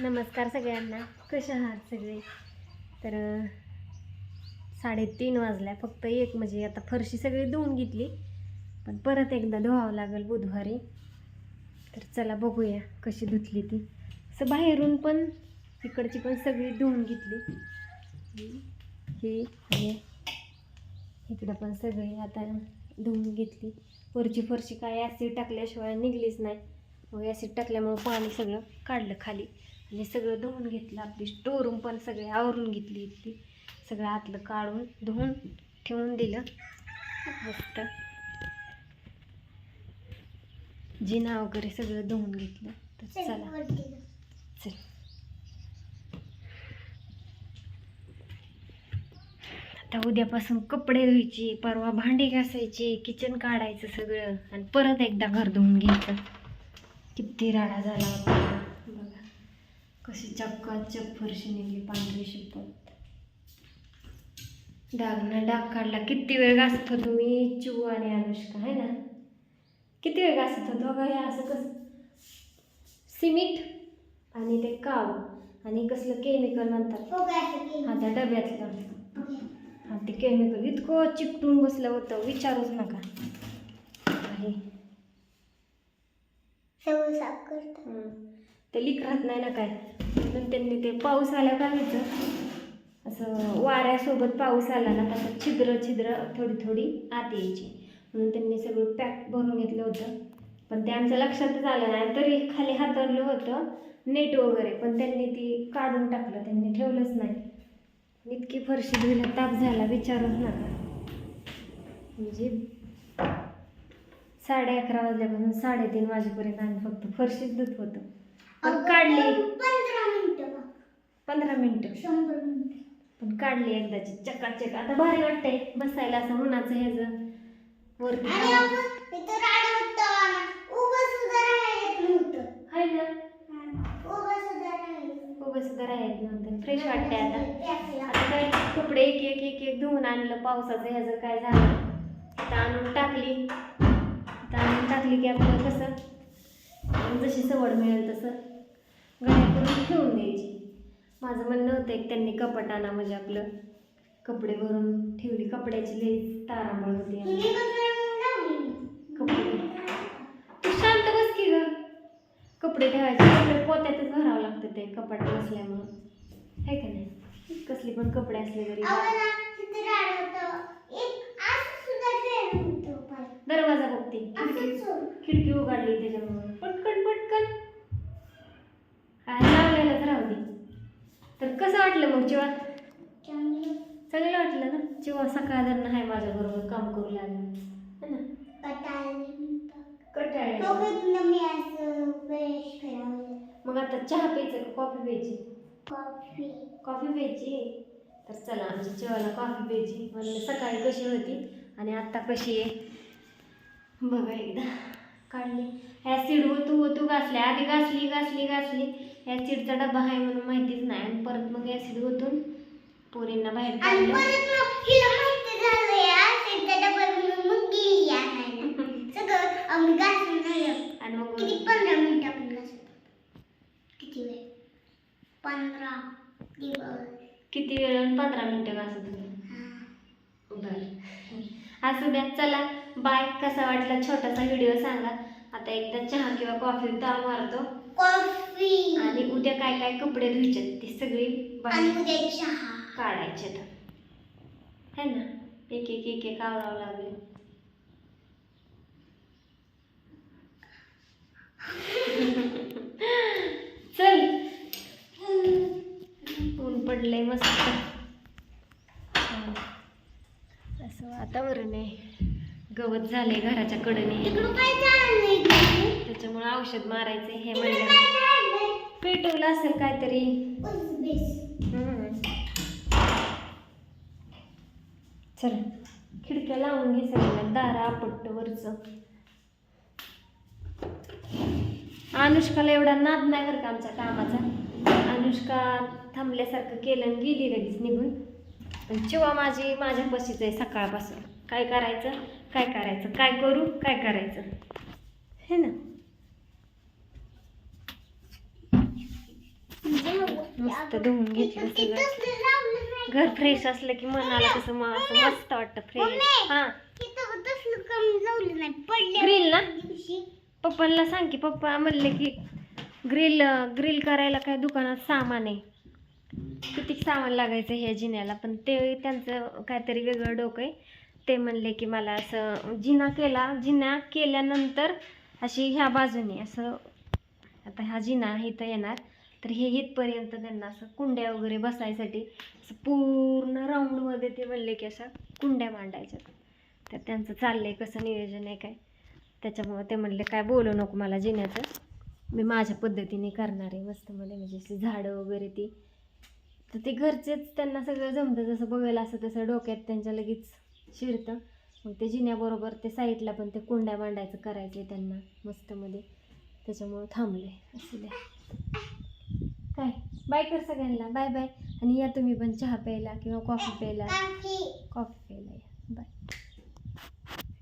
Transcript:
नमस्कार सगळ्यांना. कसे आहात सगळे? तर साडेतीन वाजल्या. फक्त एक म्हणजे आता फरशी सगळी धुवून घेतली. पण परत एकदा धुवावं लागेल बुधवारी. तर चला बघूया कशी धुतली ती. असं बाहेरून पण इकडची पण सगळी धुवून घेतली. ही आणि इकडं पण सगळी आता धुवून घेतली. वरची फरशी काय ॲसिड टाकल्याशिवाय निघलीच नाही. मग ॲसिड टाकल्यामुळं पाणी सगळं काढलं खाली. आणि सगळं धुवून घेतलं आपली स्टोरूम पण सगळे आवरून घेतली इथली. सगळं आतलं काढून धुवून ठेवून दिलं. मस्त. जिना वगैरे सगळं धुवून घेतलं. तर चला चल. आता उद्यापासून कपडे धुवायचे परवा भांडी घासायची किचन काढायचं सगळं. आणि परत एकदा घर धुवून घ्यायचं. किती राडा झाला बघा. कशी चक्काचक फरशी निघली पांढरी शिपत डाग ना डाग काढला. किती वेळ घासत होतो मी चिऊ आणि अनुष्का आहे ना? किती वेळ घासत होतो बघा हे असं कसं? सिमेंट आणि ते काव आणि कसलं केमिकल म्हणतात. हा त्या डब्यातलं. हा ते केमिकल इतकं चिकटून बसलं होतं विचारूच नका. आहे. हं. ते लीक राहत नाही ना काय? म्हणून त्यांनी ते पाऊस आला का व्हायचं असं वाऱ्यासोबत पाऊस आला ना तसं छिद्र छिद्र थोडी थोडी आत यायची. म्हणून त्यांनी सगळं पॅक भरून घेतलं होतं. पण ते आमच्या लक्षातच आलं नाही तरी खाली हातरलं होतं नेट वगैरे पण त्यांनी ती काढून टाकलं. त्यांनी ठेवलंच नाही. इतकी फरशी धुयला ताप झाला विचारूच नका. म्हणजे साडे अकरा वाजल्यापासून साडेतीन वाजेपर्यंत आम्ही फक्त फरशीच धुत होतो. पण काढली. पंधरा मिनिटं पण काढली एकदाची. चकाचक. आता भारी वाटतंय बसायला असं उन्हाचं ह्याचं वरती हाय ना. उभं सुद्धा राहायचं. नव्हतं. फ्रेश वाटतंय आता. आता काय कपडे एक एक एक एक धुवून आणलं. पावसाचं ह्याचं काय झालं. आता आणून टाकली. आता आणून टाकली की आपलं कसं? जशी सवड मिळेल तसं. गळ्या करून ठेवून द्यायची. माझं म्हणणं होतं एक त्यांनी कपाट आणा म्हणजे आपलं. कपडे भरून ठेवली. कपड्याची लई तारांबळ होती कपडे. तू शांत बस की ग. कपडे ठेवायचे कपडे पोत्यातच भरावं लागतं ते कपाट नसल्यामुळं. आहे का नाही? कसली पण कपडे असले तरी. दरवाजा बघते. खिडकी उघडली त्याच्यामुळे. पटकन पटकन. काय लावलेलंच राहू दे. तर कसं वाटलं मग चिवा चांगलं. वाटलं ना? चिवा सकाळ जर आहे माझ्या बरोबर काम करू लागलं. है ना? कटाळे मग आता चहा प्यायचं का कॉफी प्यायची? कॉफी. प्यायची. तर चला आमच्या चिवाला कॉफी प्यायची. म्हणलं सकाळी कशी होती? आणि आत्ता कशी आहे? बघा एकदा. काढली. ॲसिड होतू होतू घासल्या आधी घासली घासली घासली. ॲसिडचा डबा आहे म्हणून माहितीच नाही. आणि परत मग ॲसिड होतून पोरींना बाहेर आणि मग पंधरा मिनिट आपण घासत किती वेळ? पंधरा दिवस. किती वेळ? पंधरा मिनटं घासत होते. बरं. असू द्या चला. बाय कसा वाटला छोटासा व्हिडिओ सांगा. आता एकदा चहा किंवा कॉफी ताव मारतो. कॉफी आणि उद्या काय काय कपडे धुयचे ते सगळी चहा. काढायचे है ना? एक एक एक एक आवरावं लागेल चल ऊन पडलंय मस्त छान. असं वातावरण आहे गवत झालंय घराच्या कडेने. झालं? त्याच्यामुळे औषध मारायचं हे म्हणलं. पेटवलं असेल काहीतरी. चल खिडक्या लावून घे सगळ्या दारा आपट वरचं. अनुष्काला एवढा नाद नाही बरं का आमच्या कामाचा. अनुष्का थांबल्यासारखं केलं आणि गेली लगेच निघून. पण चिवा माझी माझ्या पशीच आहे सकाळपासून. काय करायचं? काय करायचं? काय करू? काय करायचं? हे ना. मस्त धुवून घेतलं सगळं. घर फ्रेश असलं की मनाला कसं मस्त वाटतं फ्रेश. हा. ग्रिल ना? पप्पांना सांग की पप्पा म्हणले की ग्रिल ग्रिल करायला काय दुकानात सामान आहे. किती सामान लागायचं ह्या जिन्याला? पण ते त्यांचं काहीतरी वेगळं डोकं आहे. ते म्हणले की मला असं जिना केला जिना केल्यानंतर अशी ह्या बाजूने असं आता हा जिना इथं येणार. तर हे इथपर्यंत त्यांना असं कुंड्या वगैरे बसायसाठी असं पूर्ण राऊंडमध्ये ते म्हणले की अशा कुंड्या मांडायच्या. तर त्यांचं चाललंय कसं नियोजन आहे काय? त्याच्यामुळं ते म्हणले काय बोलू नको मला जिन्याचं. मी माझ्या पद्धतीने करणार आहे. मस्तमध्ये म्हणजे अशी झाडं वगैरे ती. तर ते घरचेच त्यांना सगळं जमतं. जसं बघायला असं तसं डोक्यात त्यांच्या लगेच शिरतं. मग ते जिन्याबरोबर ते साईडला पण ते कुंड्या मांडायचं करायचं त्यांना मस्तमध्ये. त्याच्यामुळं थांबले. असू द्या. काय? बाय कर सगळ्यांना. बाय बाय आणि या तुम्ही पण चहा प्यायला किंवा कॉफी प्यायला. कॉफी